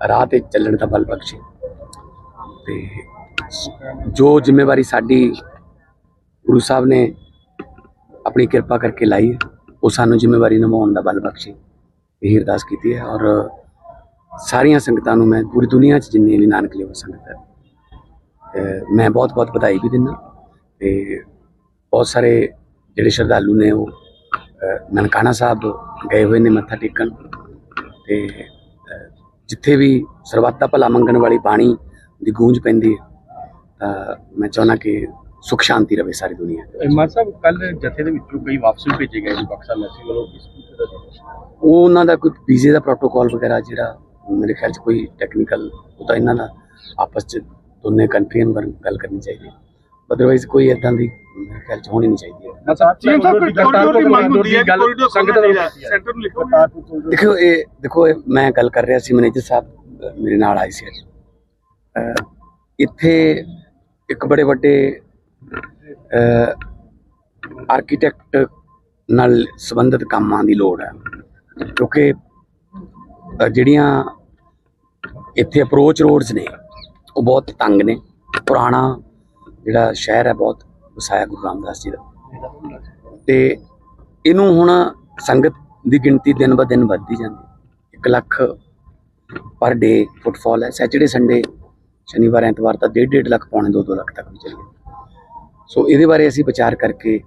ਰਾਹ ਤੇ ਚੱਲਣ ਦਾ ਬਲ ਬਖਸ਼ੇ। ਤੇ ਜੋ ਜ਼ਿੰਮੇਵਾਰੀ ਸਾਡੀ ਗੁਰੂ ਸਾਹਿਬ ਨੇ ਆਪਣੀ ਕਿਰਪਾ ਕਰਕੇ ਲਾਈ ਉਹ ਸਾਨੂੰ ਜ਼ਿੰਮੇਵਾਰੀ ਨਿਭਾਉਣ ਦਾ ਬਲ ਬਖਸ਼ੇ। ਇਹ ਅਰਦਾਸ ਕੀਤੀ ਹੈ ਔਰ ਸਾਰੀਆਂ ਸੰਗਤਾਂ ਨੂੰ ਮੈਂ ਪੂਰੀ ਦੁਨੀਆ 'ਚ ਜਿੰਨੀ ਵੀ ਨਾਨਕ ਲੇਵਾ ਸੰਗਤ ਹੈ ਮੈਂ ਬਹੁਤ ਬਹੁਤ ਵਧਾਈ ਵੀ ਦਿੰਦਾ। ਤੇ ਬਹੁਤ ਸਾਰੇ ਜਿਹੜੇ ਸ਼ਰਧਾਲੂ ਨੇ ਉਹ ਨਨਕਾਣਾ ਸਾਹਿਬ ਗਏ ਹੋਏ ਨੇ ਮੱਥਾ ਟੇਕਣ। ਤੇ ਜਿੱਥੇ ਵੀ ਸਰਬੱਤ ਦਾ ਭਲਾ ਮੰਗਣ ਵਾਲੀ ਬਾਣੀ ਦੀ ਗੂੰਜ ਪੈਂਦੀ ਹੈ ਤਾਂ ਮੈਂ ਚਾਹੁੰਦਾ ਕਿ ਸੁਖ ਸ਼ਾਂਤੀ ਰਵੇ ਸਾਰੀ ਦੁਨੀਆ। ਮਾਨ ਸਾਹਿਬ ਕੱਲ ਜਥੇ ਦੇ ਵਿੱਚੋਂ ਕਈ ਵਾਪਸ ਭੇਜੇ ਗਏ ਜੀ ਬਕਸਾ ਮੈਸੀ ਵੱਲੋਂ ਉਹ ਉਹਨਾਂ ਦਾ ਕੋਈ ਵੀਜ਼ੇ ਦਾ ਪ੍ਰੋਟੋਕਾਲ ਵਗੈਰਾ ਜਿਹੜਾ ਮੇਰੇ ਖਿਆਲ 'ਚ ਕੋਈ ਟੈਕਨੀਕਲ ਉਹ ਤਾਂ ਇਹਨਾਂ ਦਾ ਆਪਸ 'ਚ ਦੋਨੇ ਕੰਟਰੀਆਂ ਨੂੰ ਗੱਲ- ਗੱਲ ਕਰਨੀ ਚਾਹੀਦੀ ਹੈ ਅਦਰਵਾਈਜ਼ ਕੋਈ ਇਦਾਂ ਦੀ ਮੇਰੇ ਖਿਆਲ 'ਚ ਹੋਣੀ ਨਹੀਂ ਚਾਹੀਦੀ ਹੈ। ਸੀਐਮ ਸਾਹਿਬ ਕੋਈ ਕੋਰੀਡੋਰ ਦੀ ਮੰਗ ਹੁੰਦੀ ਹੈ ਕੋਰੀਡੋਰ ਸੰਗਤ ਦਾ? ਸੈਂਟਰ ਨੂੰ ਲਿਖੋ। ਦੇਖੋ ਇਹ ਦੇਖੋ ਇਹ ਮੈਂ ਗੱਲ ਕਰ ਰਿਹਾ ਸੀ ਮੈਨੇਜਰ ਸਾਹਿਬ ਮੇਰੇ ਨਾਲ ਆਏ ਸੀ ਅੱਜ। ਅ, ਇੱਥੇ ਇੱਕ ਬੜੇ ਵੱਡੇ ਆਰਕੀਟੈਕਟ ਨਾਲ ਸੰਬੰਧਿਤ ਕੰਮਾਂ ਦੀ ਲੋੜ ਹੈ। ਕਿਉਂਕਿ ਜਿਹੜੀਆਂ ਇੱਥੇ ਅਪਰੋਚ ਰੋਡਸ ਨੇ ਉਹ ਬਹੁਤ ਤੰਗ ਨੇ। ਪੁਰਾਣਾ ਜਿਹੜਾ ਸ਼ਹਿਰ ਹੈ ਬਹੁਤ ਵਸਾਇਆ ਗੁਰੂ ਰਾਮਦਾਸ ਜੀ ਦਾ। ਤੇ ਇਹਨੂੰ ਹੁਣ ਸੰਗਤ ਦੀ ਗਿਣਤੀ ਦਿਨ ਬ ਦਿਨ ਵੱਧਦੀ ਜਾਂਦੀ 1 ਲੱਖ ਪਰ ਡੇ ਫੁੱਟਫਾਲ ਹੈ। ਸੈਚਰਡੇ ਸੰਡੇ ਸ਼ਨੀਵਾਰ ਐਤਵਾਰ ਤਾਂ 1.5 ਲੱਖ ਪੌਣੇ 2-2 ਲੱਖ ਤੱਕ ਵੀ ਚਲੇ ਸੋ ਇਹਦੇ ਬਾਰੇ ਅਸੀਂ ਵਿਚਾਰ ਕਰਕੇ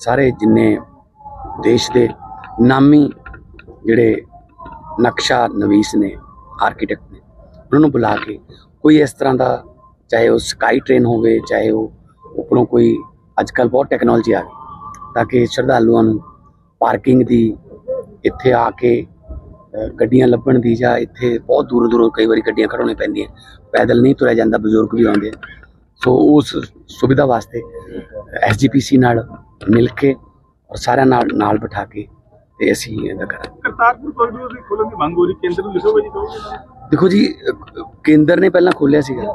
ਸਾਰੇ ਜਿੰਨੇ ਦੇਸ਼ ਦੇ ਨਾਮੀ ਜਿਹੜੇ ਨਕਸ਼ਾ ਨਵੀਸ ਨੇ ਆਰਕੀਟੈਕਟ ਨੇ ਉਹਨਾਂ ਨੂੰ ਬੁਲਾ ਕੇ ਕੋਈ ਇਸ ਤਰ੍ਹਾਂ ਦਾ ਚਾਹੇ ਉਹ ਸਕਾਈ ਟ੍ਰੇਨ ਹੋਵੇ ਚਾਹੇ ਉਹ ਉੱਪਰੋਂ ਕੋਈ ਅੱਜ ਕੱਲ ਬਹੁਤ ਟੈਕਨੋਲੋਜੀ ਆ ਗਈ ਤਾਂ ਕਿ ਸ਼ਰਧਾਲੂਆਂ ਨੂੰ ਪਾਰਕਿੰਗ ਦੀ ਇੱਥੇ ਆ ਕੇ ਗੱਡੀਆਂ ਲੱਭਣ ਦੀ ਜਾਂ ਇੱਥੇ ਬਹੁਤ ਦੂਰੋਂ ਦੂਰੋਂ ਕਈ ਵਾਰੀ ਗੱਡੀਆਂ ਖੜਾਉਣੀਆਂ ਪੈਂਦੀਆਂ ਪੈਦਲ ਨਹੀਂ ਤੁਰਿਆ ਜਾਂਦਾ ਬਜ਼ੁਰਗ ਵੀ ਆਉਂਦੇ ਸੋ ਉਸ ਸੁਵਿਧਾ ਵਾਸਤੇ ਐਸਜੀਪੀਸੀ ਨਾਲ ਮਿਲ ਕੇ ਔਰ ਸਾਰਿਆਂ ਨਾਲ ਨਾਲ ਬਿਠਾ ਕੇ ਤੇ ਅਸੀਂ ਇਹਦਾ ਕਰਾਂਗੇ। ਕਰਤਾਰਪੁਰ ਕੋਰੀਡੋਰ ਦੀ ਖੋਲਣ ਦੀ ਮੰਗ ਹੋ ਰਹੀ ਕੇਂਦਰ ਨੂੰ ਲਿਖੋਗੇ ਜੀ? ਦੇਖੋ ਜੀ ਕੇਂਦਰ ਨੇ ਪਹਿਲਾਂ ਖੋਲਿਆ ਸੀਗਾ।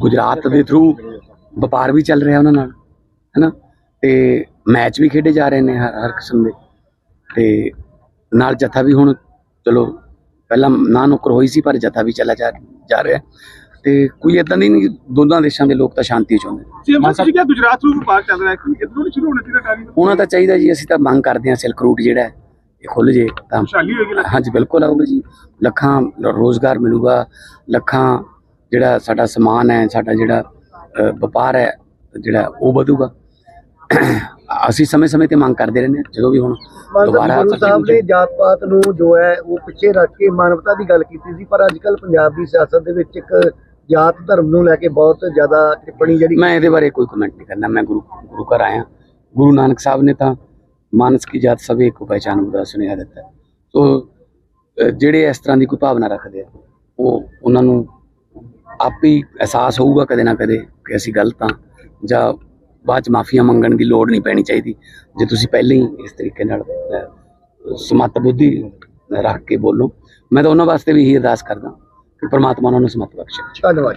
ਗੁਜਰਾਤ ਦੇ ਥਰੂ ਵਪਾਰ ਵੀ ਚੱਲ ਰਿਹਾ ਉਹਨਾਂ ਨਾਲ ਹੈਨਾ? ਤੇ ਮੈਚ ਵੀ ਖੇਡੇ ਜਾ ਰਹੇ ਨੇ ਹਰ ਹਰ ਕਿਸਮ ਦੇ। ਤੇ ਨਾਲ ਜਥਾ ਵੀ ਹੁਣ ਚਲੋ ਪਹਿਲਾਂ ਨਾ ਨੁਕਰ ਹੋਈ ਸੀ ਪਰ ਜਥਾ ਵੀ ਚੱਲਾ ਜਾ ਰਿਹਾ। ਤੇ ਕੋਈ ਇਦਾਂ ਦੀ ਨਹੀਂ ਦੋਨਾਂ ਦੇਸ਼ਾਂ ਦੇ ਲੋਕ ਤਾਂ ਸ਼ਾਂਤੀ ਚਾਹੁੰਦੇ ਨੇ। ਸੀਐਮ ਸਾਹਿਬ ਤੁਸੀਂ ਕਿਹਾ ਗੁਜਰਾਤ ਨੂੰ ਵਪਾਰ ਚੱਲ ਰਿਹਾ ਹੈ ਕਿ ਇਧਰੋਂ ਨਹੀਂ ਸ਼ੁਰੂ ਹੋਣਾ ਚਾਹੀਦਾ ਟਾਰੀ ਉਹਨਾਂ ਦਾ ਚਾਹੀਦਾ ਜੀ ਅਸੀਂ ਤਾਂ ਮੰਗ ਕਰਦੇ ਹਾਂ ਸਿਲਕ ਰੂਟ ਜਿਹੜਾ ਹੈ, ਇਹ ਖੁੱਲ ਜੇ ਤਾਂ। ਹਾਂਜੀ ਬਿਲਕੁਲ ਆਊਗਾ ਜੀ। ਲੱਖਾਂ ਰੋਜ਼ਗਾਰ ਮਿਲੂਗਾ ਲੱਖਾਂ ਜਿਹੜਾ ਸਾਡਾ ਸਮਾਨ ਹੈ ਸਾਡਾ ਜਿਹੜਾ ਵਪਾਰ ਹੈ ਜਿਹੜਾ ਉਹ ਵਧੂਗਾ। ਅਸੀਂ ਸਮੇਂ-ਸਮੇਂ ਤੇ ਮੰਗ ਕਰਦੇ ਰਹਿੰਦੇ ਹਾਂ ਜਦੋਂ ਵੀ ਹੁਣ ਦੁਬਾਰਾ ਗੁਰੂ ਸਾਹਿਬ ਨੇ ਜਾਤ ਪਾਤ ਨੂੰ ਜੋ ਹੈ ਉਹ ਪਿੱਛੇ ਰੱਖ ਕੇ ਮਾਨਵਤਾ ਦੀ ਗੱਲ ਕੀਤੀ ਸੀ ਪਰ ਅੱਜ ਕੱਲ ਪੰਜਾਬ ਦੀ ਸਿਆਸਤ ਦੇ ਵਿੱਚ ਇੱਕ ਜਾਤ ਧਰਮ ਨੂੰ ਲੈ ਕੇ ਬਹੁਤ ਜ਼ਿਆਦਾ ਟਿੱਪਣੀ ਜਿਹੜੀ ਮੈਂ ਇਹਦੇ ਬਾਰੇ ਕੋਈ ਕਮੈਂਟ ਨਹੀਂ ਕਰਨਾ ਮੈਂ ਗੁਰੂ ਗੁਰੂ ਘਰ ਆਇਆ। ਗੁਰੂ ਨਾਨਕ ਸਾਹਿਬ ਨੇ ਤਾਂ ਮਾਨਸ ਕੀ ਜਾਤ ਸਭੇ ਕੋ ਪਹਿਚਾਨ ਦਾ ਸੁਨੇਹਾ ਦਿੱਤਾ। ਸੋ ਜਿਹੜੇ ਇਸ ਤਰ੍ਹਾਂ ਦੀ ਕੋਈ ਭਾਵਨਾ ਰੱਖਦੇ ਆ ਉਹ ਉਹਨਾਂ ਨੂੰ ਆਪ ਹੀ ਅਹਿਸਾਸ ਹੋਊਗਾ ਕਦੇ ਨਾ ਕਦੇ ਕਿ ਅਸੀਂ ਗਲਤ ਹਾਂ ਜਾਂ ਬਾਅਦ ਚ ਮਾਫੀਆਂ ਮੰਗਣ ਦੀ ਲੋੜ ਨਹੀਂ ਪੈਣੀ ਚਾਹੀਦੀ। ਜੇ ਤੁਸੀਂ ਪਹਿਲਾਂ ਹੀ ਇਸ ਤਰੀਕੇ ਨਾਲ ਅ, ਸਮੱਤ ਬੁੱਧੀ ਰੱਖ ਕੇ ਬੋਲੋ ਮੈਂ ਤਾਂ ਉਹਨਾਂ ਵਾਸਤੇ ਵੀ ਇਹੀ ਅਰਦਾਸ ਕਰਦਾ ਕਿ ਪ੍ਰਮਾਤਮਾ ਉਹਨਾਂ ਨੂੰ ਸਮਤ ਬਖਸ਼ੇ। ਧੰਨਵਾਦ।